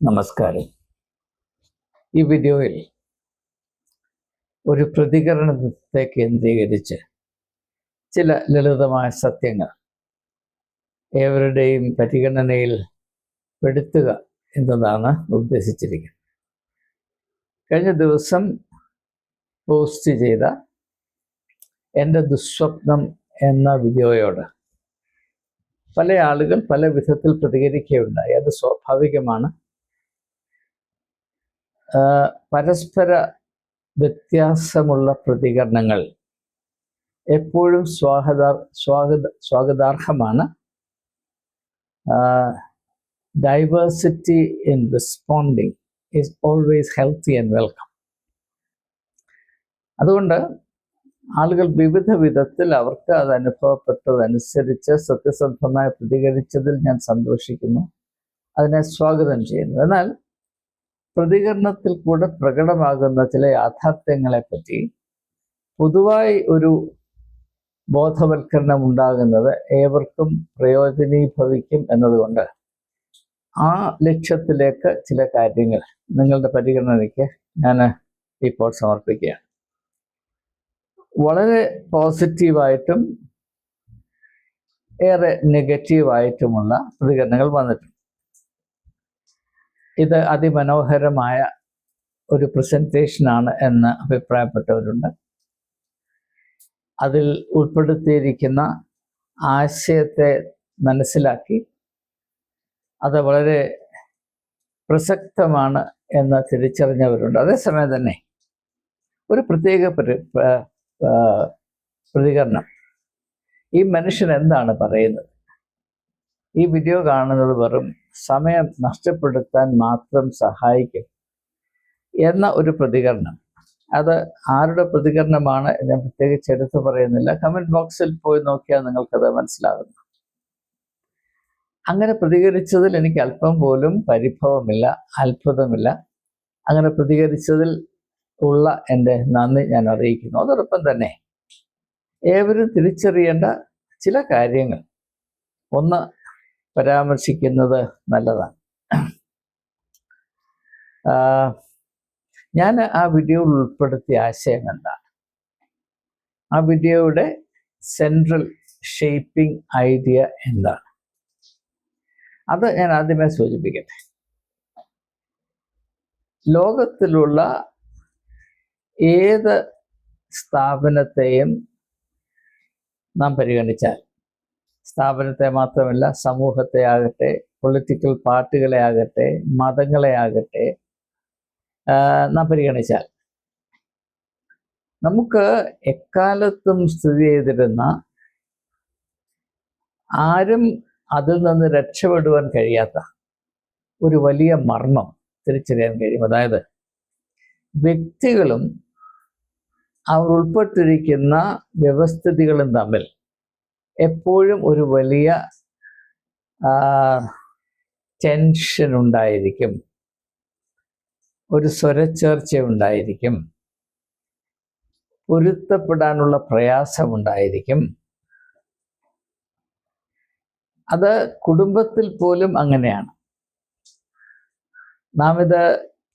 നമസ്കാരം. ഈ വീഡിയോയിൽ ഒരു പ്രതികരണത്തെ കേന്ദ്രീകരിച്ച് ചില ലളിതമായ സത്യങ്ങൾ ഏവരുടെയും പരിഗണനയിൽ പെടുത്തുക എന്നതാണ് ഉദ്ദേശിച്ചിരിക്കുന്നത്. കഴിഞ്ഞ ദിവസം പോസ്റ്റ് ചെയ്ത എന്റെ ദുസ്വപ്നം എന്ന വീഡിയോയോട് പല ആളുകൾ പല വിധത്തിൽ പ്രതികരിക്കുകയുണ്ടായി. അത് സ്വാഭാവികമാണ്. പരസ്പര വ്യത്യാസമുള്ള പ്രതികരണങ്ങൾ എപ്പോഴും സ്വാഗത സ്വാഗത സ്വാഗതാർഹമാണ്. Diversity in responding is always healthy and welcome അതുകൊണ്ട് ആളുകൾ വിവിധ വിധത്തിൽ അവർക്ക് അത് അനുഭവപ്പെട്ടതനുസരിച്ച് സത്യസന്ധമായി പ്രതികരിച്ചതിൽ ഞാൻ സന്തോഷിക്കുന്നു. അതിനെ സ്വാഗതം ചെയ്യുന്നു. എന്നാൽ പ്രതികരണത്തിൽ കൂടെ പ്രകടമാകുന്ന ചില യാഥാർത്ഥ്യങ്ങളെപ്പറ്റി പൊതുവായി ഒരു ബോധവൽക്കരണം ഉണ്ടാകുന്നത് ഏവർക്കും പ്രയോജനീഭവിക്കും എന്നതുകൊണ്ട് ആ ലക്ഷ്യത്തിലേക്ക് ചില കാര്യങ്ങൾ. നിങ്ങളുടെ പരിഗണനയ്ക്ക് ഞാൻ ഇപ്പോൾ സമർപ്പിക്കുകയാണ്. വളരെ പോസിറ്റീവായിട്ടും ഏറെ നെഗറ്റീവായിട്ടുമുള്ള പ്രതികരണങ്ങൾ വന്നിട്ടുണ്ട്. ഇത് അതിമനോഹരമായ ഒരു പ്രസന്റേഷനാണ് എന്ന് അഭിപ്രായപ്പെട്ടവരുണ്ട്. അതിൽ ഉൾപ്പെടുത്തിയിരിക്കുന്ന ആശയത്തെ മനസ്സിലാക്കി അത് വളരെ പ്രസക്തമാണ് എന്ന് തിരിച്ചറിഞ്ഞവരുണ്ട്. അതേസമയം തന്നെ ഒരു പ്രത്യേക പരി- പ്രതികരണം. ഈ മനുഷ്യൻ എന്താണ് പറയുന്നത്? ഈ വീഡിയോ കാണുന്നത് വെറും സമയം നഷ്ടപ്പെടുത്താൻ മാത്രം സഹായിക്കും. എന്ന ഒരു പ്രതികരണം. അത് ആരുടെ പ്രതികരണമാണ് ഞാൻ പ്രത്യേകിച്ച് എടുത്തു പറയുന്നില്ല. കമന്റ് ബോക്സിൽ പോയി നോക്കിയാൽ നിങ്ങൾക്കത് മനസ്സിലാകുന്നു. അങ്ങനെ പ്രതികരിച്ചതിൽ എനിക്ക് അല്പം പോലും പരിഭവമില്ല അത്ഭുതമില്ല. അങ്ങനെ പ്രതികരിച്ചതിൽ ഉള്ള എന്റെ നന്ദി ഞാൻ അറിയിക്കുന്നു. അതോടൊപ്പം തന്നെ ഏവരും തിരിച്ചറിയേണ്ട ചില കാര്യങ്ങൾ. ഒന്ന് പരാമർശിക്കുന്നത് നല്ലതാണ്. ഞാൻ ആ വീഡിയോയിൽ ഉൾപ്പെടുത്തിയ ആശയം എന്താണ്? ആ വീഡിയോയുടെ സെൻട്രൽ ഷേപ്പിംഗ് ഐഡിയ എന്താണ്? അത് ഞാൻ ആദ്യമേ സൂചിപ്പിക്കട്ടെ. ലോകത്തിലുള്ള ഏത് സ്ഥാപനത്തെയും നാം പരിഗണിച്ചാൽ സ്ഥാപനത്തെ മാത്രമല്ല സമൂഹത്തെ ആകട്ടെ പൊളിറ്റിക്കൽ പാർട്ടികളെ ആകട്ടെ മതങ്ങളെ ആകട്ടെ നാം പരിഗണിച്ചാൽ. നമുക്ക് എക്കാലത്തും സ്ഥിതി ചെയ്തിരുന്ന ആരും അതിൽ നിന്ന് രക്ഷപ്പെടുവാൻ കഴിയാത്ത ഒരു വലിയ മർമ്മം തിരിച്ചറിയാൻ കഴിയും. അതായത് വ്യക്തികളും അവർ ഉൾപ്പെട്ടിരിക്കുന്ന വ്യവസ്ഥിതികളും തമ്മിൽ എപ്പോഴും ഒരു വലിയ ടെൻഷൻ ഉണ്ടായിരിക്കും. ഒരു സ്വരച്ചേർച്ച ഉണ്ടായിരിക്കും. പൊരുത്തപ്പെടാനുള്ള പ്രയാസമുണ്ടായിരിക്കും അത് കുടുംബത്തിൽ പോലും അങ്ങനെയാണ്. നാം ഇത്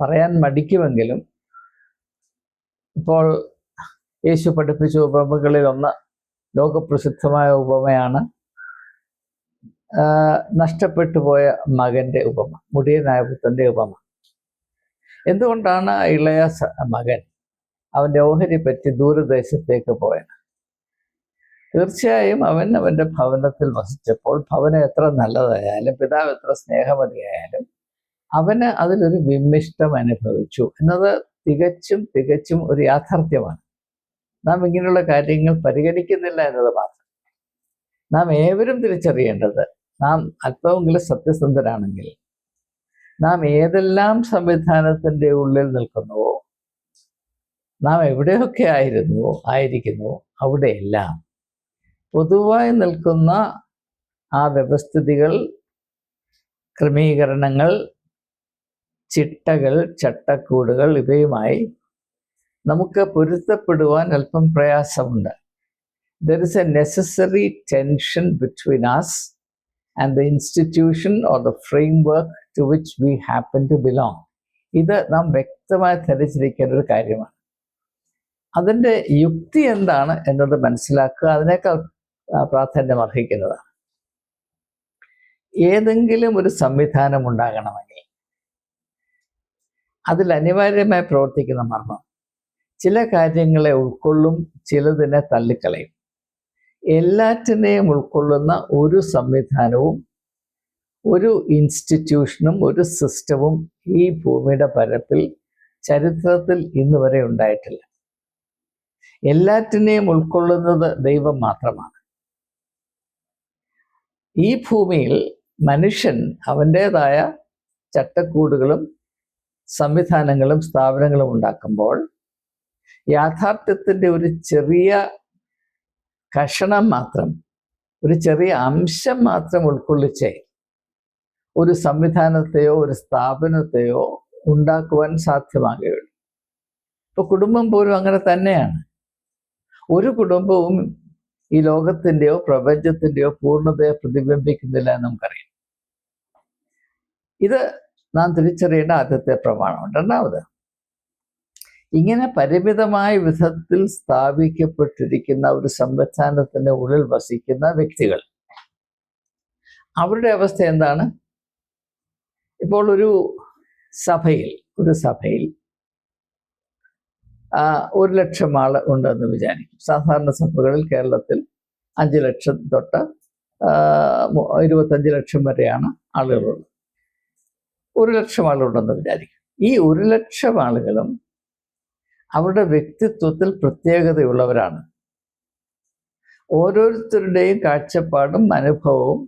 പറയാൻ മടിക്കുമെങ്കിലും ഇപ്പോൾ യേശു പഠിപ്പിച്ച ഉപമകളിൽ ഒന്ന് ലോകപ്രസിദ്ധമായ ഉപമയാണ് നഷ്ടപ്പെട്ടു പോയ മകന്റെ ഉപമ മുടിയനായ നായപുത്രന്റെ ഉപമ. എന്തുകൊണ്ടാണ് ഇളയ മകൻ അവന്റെ ഓഹരി പറ്റി ദൂരദേശത്തേക്ക് പോയത്? തീർച്ചയായും അവൻ അവന്റെ ഭവനത്തിൽ വസിച്ചപ്പോൾ ഭവനം എത്ര നല്ലതായാലും പിതാവ് എത്ര സ്നേഹമതിയായാലും അവന് അതിലൊരു വിമ്മിഷ്ടം അനുഭവിച്ചു. എന്നത് തികച്ചും തികച്ചും ഒരു യാഥാർത്ഥ്യമാണ്. നാം ഇങ്ങനെയുള്ള കാര്യങ്ങൾ പരിഗണിക്കുന്നില്ല എന്നത് മാത്രം. നാം ഏവരും തിരിച്ചറിയേണ്ടത് നാം അല്പമെങ്കിലും സത്യസന്ധരാണെങ്കിൽ നാം ഏതെല്ലാം സംവിധാനത്തിന്റെ ഉള്ളിൽ നിൽക്കുന്നുവോ നാം എവിടെയൊക്കെ ആയിരുന്നുവോ ആയിരിക്കുന്നുവോ അവിടെയെല്ലാം പൊതുവായി നിൽക്കുന്ന ആ വ്യവസ്ഥിതികൾ ക്രമീകരണങ്ങൾ ചിട്ടകൾ ചട്ടക്കൂടുകൾ ഇവയുമായി നമുക്ക് പൊരുത്തപ്പെടുവാൻ അല്പം പ്രയാസമുണ്ട്. There is a necessary tension between us and the institution or the framework to which we happen to belong ഇത് നാം വ്യക്തമായി ധരിച്ചിരിക്കേണ്ട ഒരു കാര്യമാണ്. അതിന്റെ യുക്തി എന്താണ് എന്നത് മനസ്സിലാക്കുക അതിനേക്കാൾ പ്രാധാന്യം അർഹിക്കുന്നതാണ് ഏതെങ്കിലും ഒരു സംവിധാനം ഉണ്ടാകണമെങ്കിൽ അതിൽ അനിവാര്യമായി പ്രവർത്തിക്കുന്ന മർമ്മം. ചില കാര്യങ്ങളെ ഉൾക്കൊള്ളും ചിലതിനെ തള്ളിക്കളയും. എല്ലാറ്റിനെയും ഉൾക്കൊള്ളുന്ന ഒരു സംവിധാനവും ഒരു ഇൻസ്റ്റിറ്റ്യൂഷനും ഒരു സിസ്റ്റവും ഈ ഭൂമിയുടെ പരപ്പിൽ ചരിത്രത്തിൽ ഇന്ന് വരെ ഉണ്ടായിട്ടില്ല. എല്ലാറ്റിനെയും ഉൾക്കൊള്ളുന്നത് ദൈവം മാത്രമാണ്. ഈ ഭൂമിയിൽ മനുഷ്യൻ അവന്റേതായ ചട്ടക്കൂടുകളും സംവിധാനങ്ങളും സ്ഥാപനങ്ങളും ഉണ്ടാക്കുമ്പോൾ യാഥാർത്ഥ്യത്തിന്റെ ഒരു ചെറിയ കഷണം മാത്രം ഒരു ചെറിയ അംശം മാത്രം ഉൾക്കൊള്ളിച്ചേ ഒരു സംവിധാനത്തെയോ ഒരു സ്ഥാപനത്തെയോ ഉണ്ടാക്കുവാൻ സാധ്യമാകുകയുള്ളൂ. ഇപ്പൊ കുടുംബം പോലും അങ്ങനെ തന്നെയാണ്. ഒരു കുടുംബവും ഈ ലോകത്തിന്റെയോ പ്രപഞ്ചത്തിന്റെയോ പൂർണതയെ പ്രതിബിംബിക്കുന്നില്ല എന്ന് നമുക്കറിയാം. ഇത് നാം തിരിച്ചറിയേണ്ട ആദ്യത്തെ പ്രമാണം രണ്ടാമത് ഇങ്ങനെ പരിമിതമായ വിധത്തിൽ സ്ഥാപിക്കപ്പെട്ടിരിക്കുന്ന ഒരു സംവിധാനത്തിന്റെ ഉള്ളിൽ വസിക്കുന്ന വ്യക്തികൾ. അവരുടെ അവസ്ഥ എന്താണ്? ഇപ്പോൾ ഒരു സഭയിൽ ഒരു സഭയിൽ ഒരു ലക്ഷം ആൾ ഉണ്ടെന്ന് വിചാരിക്കും. സാധാരണ സഭകളിൽ കേരളത്തിൽ അഞ്ച് ലക്ഷം തൊട്ട് ഇരുപത്തഞ്ച് ലക്ഷം വരെയാണ് ആളുകളുള്ളത്. ഒരു ലക്ഷം ആളുകളുണ്ടെന്ന് വിചാരിക്കും. ഈ ഒരു ലക്ഷം ആളുകളും അവരുടെ വ്യക്തിത്വത്തിൽ പ്രത്യേകതയുള്ളവരാണ്. ഓരോരുത്തരുടെയും കാഴ്ചപ്പാടും അനുഭവവും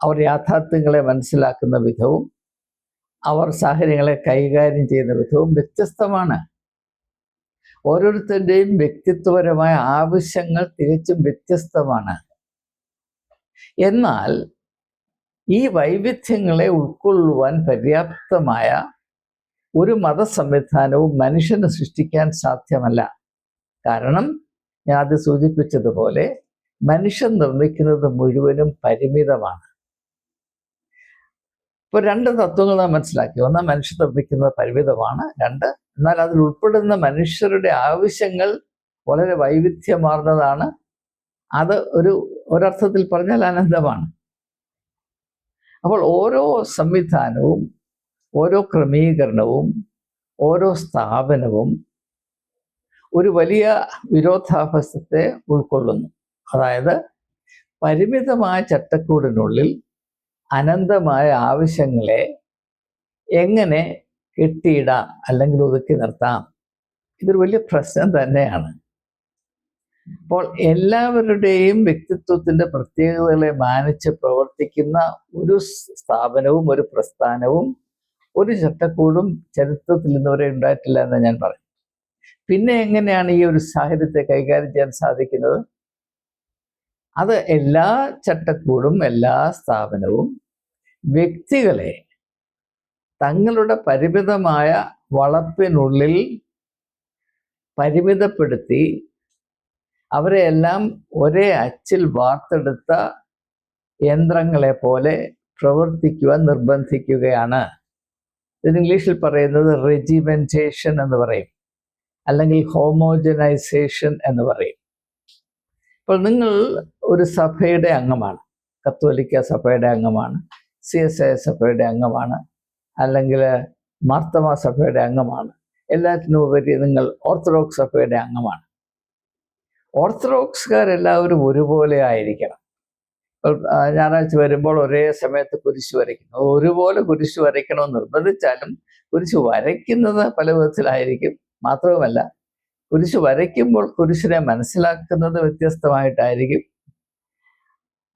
അവർ യാഥാർത്ഥ്യങ്ങളെ മനസ്സിലാക്കുന്ന വിധവും അവർ സാഹചര്യങ്ങളെ കൈകാര്യം ചെയ്യുന്ന വിധവും വ്യത്യസ്തമാണ്. ഓരോരുത്തരുടെയും വ്യക്തിത്വപരമായ ആവശ്യങ്ങൾ തികച്ചും വ്യത്യസ്തമാണ്. എന്നാൽ ഈ വൈവിധ്യങ്ങളെ ഉൾക്കൊള്ളുവാൻ പര്യാപ്തമായ ഒരു മത സംവിധാനവും മനുഷ്യന് സൃഷ്ടിക്കാൻ സാധ്യമല്ല. കാരണം ഞാൻ അത് സൂചിപ്പിച്ചതുപോലെ മനുഷ്യൻ നിർമ്മിക്കുന്നത് മുഴുവനും പരിമിതമാണ്. ഇപ്പോൾ രണ്ട് തത്വങ്ങൾ നാം മനസ്സിലാക്കി. ഒന്ന് മനുഷ്യൻ നിർമ്മിക്കുന്നത് പരിമിതമാണ്. രണ്ട് എന്നാൽ അതിൽ ഉൾപ്പെടുന്ന മനുഷ്യരുടെ ആവശ്യങ്ങൾ വളരെ വൈവിധ്യമാർന്നതാണ്. അത് ഒരു ഒരർത്ഥത്തിൽ പറഞ്ഞാൽ അനന്തമാണ്. അപ്പോൾ ഓരോ സംവിധാനവും ഓരോ ക്രമീകരണവും ഓരോ സ്ഥാപനവും ഒരു വലിയ വിരോധാഭാസത്തെ ഉൾക്കൊള്ളുന്നു. അതായത് പരിമിതമായ ചട്ടക്കൂടിനുള്ളിൽ അനന്തമായ ആവശ്യങ്ങളെ എങ്ങനെ കെട്ടിയിടാം അല്ലെങ്കിൽ ഒതുക്കി നിർത്താം? ഇതൊരു വലിയ പ്രശ്നം തന്നെയാണ്. അപ്പോൾ എല്ലാവരുടെയും വ്യക്തിത്വത്തിന്റെ പ്രത്യേകതകളെ മാനിച്ച് പ്രവർത്തിക്കുന്ന ഒരു സ്ഥാപനവും ഒരു പ്രസ്ഥാനവും ഒരു ചട്ടക്കൂടും ചരിത്രത്തിൽ ഇന്നുവരെ ഉണ്ടായിട്ടില്ല എന്ന് ഞാൻ പറയും. പിന്നെ എങ്ങനെയാണ് ഈ ഒരു സാഹിത്യത്തെ കൈകാര്യം ചെയ്യാൻ സാധിക്കുന്നത്? അത് എല്ലാ ചട്ടക്കൂടും എല്ലാ സ്ഥാപനവും വ്യക്തികളെ തങ്ങളുടെ പരിമിതമായ വളപ്പിനുള്ളിൽ പരിമിതപ്പെടുത്തി അവരെ എല്ലാം ഒരേ അച്ചിൽ വാർത്തെടുത്ത യന്ത്രങ്ങളെ പോലെ പ്രവർത്തിക്കുവാൻ നിർബന്ധിക്കുകയാണ്. ഇത് ഇംഗ്ലീഷിൽ പറയുന്നത് റെജിമെന്റേഷൻ എന്ന് പറയും. അല്ലെങ്കിൽ ഹോമോജനൈസേഷൻ എന്ന് പറയും. ഇപ്പോൾ നിങ്ങൾ ഒരു സഭയുടെ അംഗമാണ്. കത്തോലിക്ക സഭയുടെ അംഗമാണ്. സി എസ് ഐ സഭയുടെ അംഗമാണ്. അല്ലെങ്കിൽ മാർത്തമ സഭയുടെ അംഗമാണ്. എല്ലാറ്റിനും ഉപരി നിങ്ങൾ ഓർത്തഡോക്സ് സഭയുടെ അംഗമാണ്. ഓർത്തഡോക്സുകാരെല്ലാവരും ഒരുപോലെ ആയിരിക്കണം. ഞായറാഴ്ച വരുമ്പോൾ ഒരേ സമയത്ത് കുരിശ് വരയ്ക്കുന്നു. ഒരുപോലെ കുരിശ് വരയ്ക്കണമെന്ന് നിർബന്ധിച്ചാലും കുരിശ് വരയ്ക്കുന്നത് പല വിധത്തിലായിരിക്കും. മാത്രവുമല്ല കുരിശ് വരയ്ക്കുമ്പോൾ കുരിശിനെ മനസ്സിലാക്കുന്നത് വ്യത്യസ്തമായിട്ടായിരിക്കും.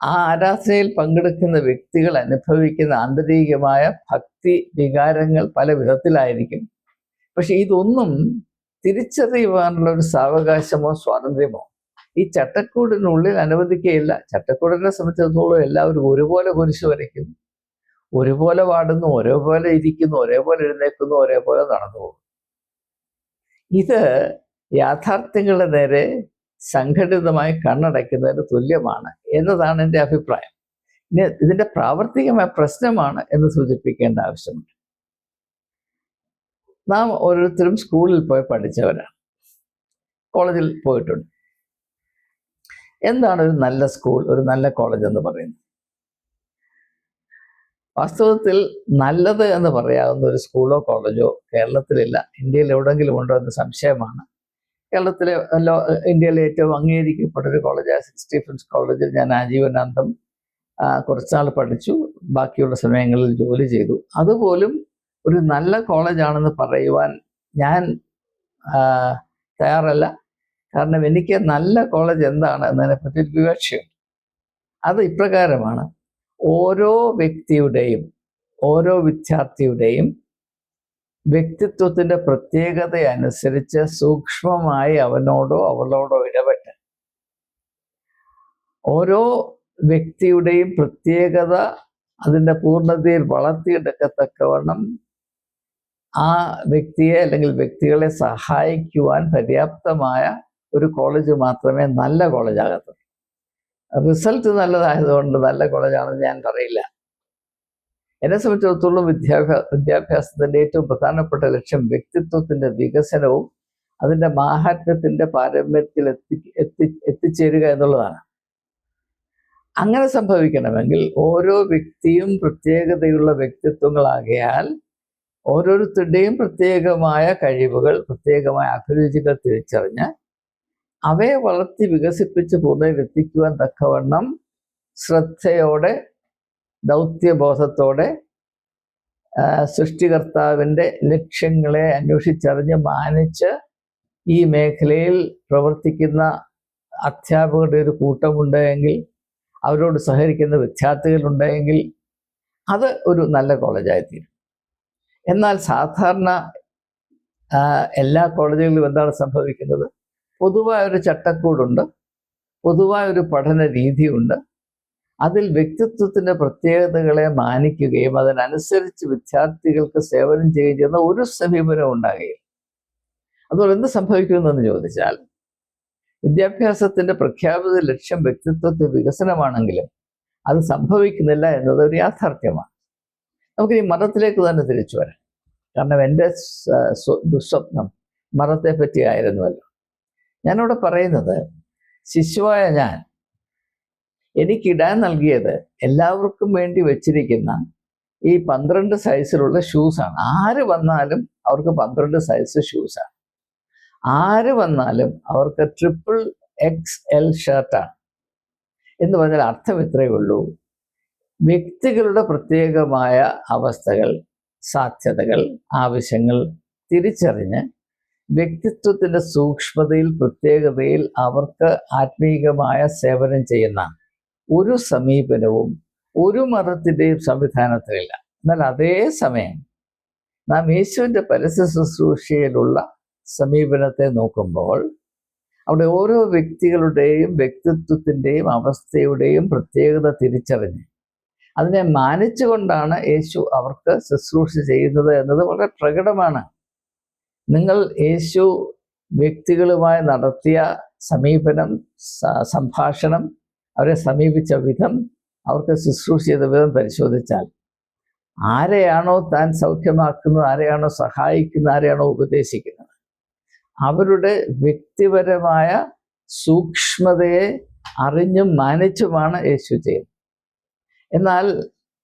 ആ ആരാധനയിൽ പങ്കെടുക്കുന്ന വ്യക്തികൾ അനുഭവിക്കുന്ന ആന്തരികമായ ഭക്തി വികാരങ്ങൾ പല വിധത്തിലായിരിക്കും. പക്ഷെ ഇതൊന്നും തിരിച്ചറിയുവാനുള്ള ഒരു സാവകാശമോ സ്വാതന്ത്ര്യമോ ഈ ചട്ടക്കൂടിനുള്ളിൽ അനുവദിക്കുകയില്ല. ചട്ടക്കൂടിനെ സംബന്ധിച്ചിടത്തോളം എല്ലാവരും ഒരുപോലെ കുരിശ് വരയ്ക്കുന്നു. ഒരുപോലെ പാടുന്നു ഒരേപോലെ ഇരിക്കുന്നു ഒരേപോലെ എഴുന്നേൽക്കുന്നു ഒരേപോലെ നടന്നു പോകുന്നു. ഇത് യാഥാർത്ഥ്യങ്ങളുടെ നേരെ സംഘടിതമായി കണ്ണടയ്ക്കുന്നതിന് തുല്യമാണ് എന്നതാണ് എന്റെ അഭിപ്രായം. ഇനി ഇതിന്റെ പ്രാവർത്തികമായ പ്രശ്നമാണ് എന്ന് സൂചിപ്പിക്കേണ്ട ആവശ്യമുണ്ട്. നാം ഓരോരുത്തരും സ്കൂളിൽ പോയി പഠിച്ചവരാണ്. കോളേജിൽ പോയിട്ടുണ്ട്. എന്താണ് ഒരു നല്ല സ്കൂൾ ഒരു നല്ല കോളേജ് എന്ന് പറയുന്നത്? വാസ്തവത്തിൽ നല്ലത് എന്ന് പറയാവുന്ന ഒരു സ്കൂളോ കോളേജോ കേരളത്തിലില്ല. ഇന്ത്യയിൽ എവിടെയെങ്കിലും ഉണ്ടോ എന്ന് സംശയമാണ്. കേരളത്തിലെ ഇന്ത്യയിലെ ഏറ്റവും അംഗീകരിക്കപ്പെട്ട ഒരു കോളേജായ സെന്റ് സ്റ്റീഫൻസ് കോളേജിൽ ഞാൻ ആജീവനാന്തം കുറച്ചാൾ പഠിച്ചു. ബാക്കിയുള്ള സമയങ്ങളിൽ ജോലി ചെയ്തു. അതുപോലും ഒരു നല്ല കോളേജാണെന്ന് പറയുവാൻ ഞാൻ തയ്യാറല്ല. കാരണം എനിക്ക് നല്ല കോളേജ് എന്താണ് എന്നതിനെപ്പറ്റി ഒരു വിവക്ഷയുണ്ട്. അത് ഇപ്രകാരമാണ്. ഓരോ വ്യക്തിയുടെയും ഓരോ വിദ്യാർത്ഥിയുടെയും വ്യക്തിത്വത്തിന്റെ പ്രത്യേകത അനുസരിച്ച് സൂക്ഷ്മമായി അവനോടോ അവളോടോ ഇടപെട്ട്. ഓരോ വ്യക്തിയുടെയും പ്രത്യേകത അതിന്റെ പൂർണതയിൽ വളർത്തിയെടുക്കത്തക്കവണ്ണം ആ വ്യക്തിയെ അല്ലെങ്കിൽ വ്യക്തികളെ സഹായിക്കുവാൻ പര്യാപ്തമായ ഒരു കോളേജ് മാത്രമേ നല്ല കോളേജ് ആകത്തുള്ളൂ റിസൾട്ട് നല്ലതായതുകൊണ്ട് നല്ല കോളേജാണെന്ന് ഞാൻ പറയില്ല എന്നെ സംബന്ധിച്ചിടത്തോളം വിദ്യാഭ്യാസ വിദ്യാഭ്യാസത്തിന്റെ ഏറ്റവും പ്രധാനപ്പെട്ട ലക്ഷ്യം വ്യക്തിത്വത്തിന്റെ വികസനവും അതിന്റെ മാഹാത്മ്യത്തിന്റെ പാരമ്പര്യത്തിൽ എത്തി എത്തി എത്തിച്ചേരുക എന്നുള്ളതാണ്. അങ്ങനെ സംഭവിക്കണമെങ്കിൽ ഓരോ വ്യക്തിയും പ്രത്യേകതയുള്ള വ്യക്തിത്വങ്ങളാകയാൽ ഓരോരുത്തരുടെയും പ്രത്യേകമായ കഴിവുകൾ പ്രത്യേകമായ അഭിരുചികൾ തിരിച്ചറിഞ്ഞ് അവയെ വളർത്തി വികസിപ്പിച്ച് പൂർണയിൽ എത്തിക്കുവാൻ തക്കവണ്ണം ശ്രദ്ധയോടെ ദൗത്യബോധത്തോടെ സൃഷ്ടികർത്താവിന്റെ ലക്ഷ്യങ്ങളെ അന്വേഷിച്ചറിഞ്ഞ് മാനിച്ച് ഈ മേഖലയിൽ പ്രവർത്തിക്കുന്ന അധ്യാപകരുടെ ഒരു കൂട്ടമുണ്ടെങ്കിൽ അവരോട് സഹകരിക്കുന്ന വിദ്യാർത്ഥികളുണ്ടെങ്കിൽ അത് ഒരു നല്ല കോളേജായിത്തീരും. എന്നാൽ സാധാരണ എല്ലാ കോളേജുകളിലും എന്താണ് സംഭവിക്കുന്നത്? പൊതുവായ ഒരു ചട്ടക്കൂടുണ്ട്. പൊതുവായ ഒരു പഠന രീതിയുണ്ട്. അതിൽ വ്യക്തിത്വത്തിന്റെ പ്രത്യേകതകളെ മാനിക്കുകയും അതിനനുസരിച്ച് വിദ്യാർത്ഥികൾക്ക് സേവനം ചെയ്യുകയും ചെയ്യുന്ന ഒരു സമീപനവും ഉണ്ടാകുകയില്ല. അതുകൊണ്ട് എന്ത് സംഭവിക്കുമെന്ന് ചോദിച്ചാൽ വിദ്യാഭ്യാസത്തിന്റെ പ്രഖ്യാപിത ലക്ഷ്യം വ്യക്തിത്വത്തെ വികസനമാണെങ്കിലും അത് സംഭവിക്കുന്നില്ല എന്നത് ഒരു യാഥാർത്ഥ്യമാണ്. നമുക്ക് ഈ മതത്തിലേക്ക് തന്നെ തിരിച്ചു വരാം. കാരണം എന്റെ ദുസ്വപ്നം മതത്തെ പറ്റിയായിരുന്നുവല്ലോ ഞാനിവിടെ പറയുന്നത് ശിശുവായ ഞാൻ എനിക്കിടാൻ നൽകിയത് എല്ലാവർക്കും വേണ്ടി വെച്ചിരിക്കുന്ന ഈ പന്ത്രണ്ട് സൈസിലുള്ള ഷൂസാണ് ആര് വന്നാലും അവർക്ക് പന്ത്രണ്ട് സൈസ് ഷൂസാണ് ആര് വന്നാലും അവർക്ക് ട്രിപ്പിൾ എക്സ് എൽ ഷർട്ടാണ് എന്ന് പറഞ്ഞാൽ അർത്ഥം ഇത്രയേ ഉള്ളൂ. വ്യക്തികളുടെ പ്രത്യേകമായ അവസ്ഥകൾ സാധ്യതകൾ ആവശ്യങ്ങൾ തിരിച്ചറിഞ്ഞ് വ്യക്തിത്വത്തിന്റെ സൂക്ഷ്മതയിൽ പ്രത്യേകതയിൽ അവർക്ക് ആത്മീകമായ സേവനം ചെയ്യുന്ന ഒരു സമീപനവും ഒരു മതത്തിന്റെയും സംവിധാനത്തിലില്ല. എന്നാൽ അതേ സമയം നാം യേശുവിന്റെ പരസ്യ ശുശ്രൂഷയിലുള്ള സമീപനത്തെ നോക്കുമ്പോൾ അവിടെ ഓരോ വ്യക്തികളുടെയും വ്യക്തിത്വത്തിന്റെയും അവസ്ഥയുടെയും പ്രത്യേകത തിരിച്ചറിഞ്ഞ് അതിനെ മാനിച്ചുകൊണ്ടാണ് യേശു അവർക്ക് ശുശ്രൂഷ ചെയ്യുന്നത് എന്നത് വളരെ പ്രകടമാണ്. നിങ്ങൾ യേശു വ്യക്തികളുമായി നടത്തിയ സമീപനം സംഭാഷണം അവരെ സമീപിച്ച വിധം അവർക്ക് ശുശ്രൂഷ ചെയ്ത വിധം പരിശോധിച്ചാൽ ആരെയാണോ താൻ സൗഖ്യമാക്കുന്നത് ആരെയാണോ സഹായിക്കുന്നത് ആരെയാണോ ഉപദേശിക്കുന്നത്? അവരുടെ വ്യക്തിപരമായ സൂക്ഷ്മതയെ അറിഞ്ഞും മാനിച്ചുമാണ് യേശു ചെയ്യുന്നത്. എന്നാൽ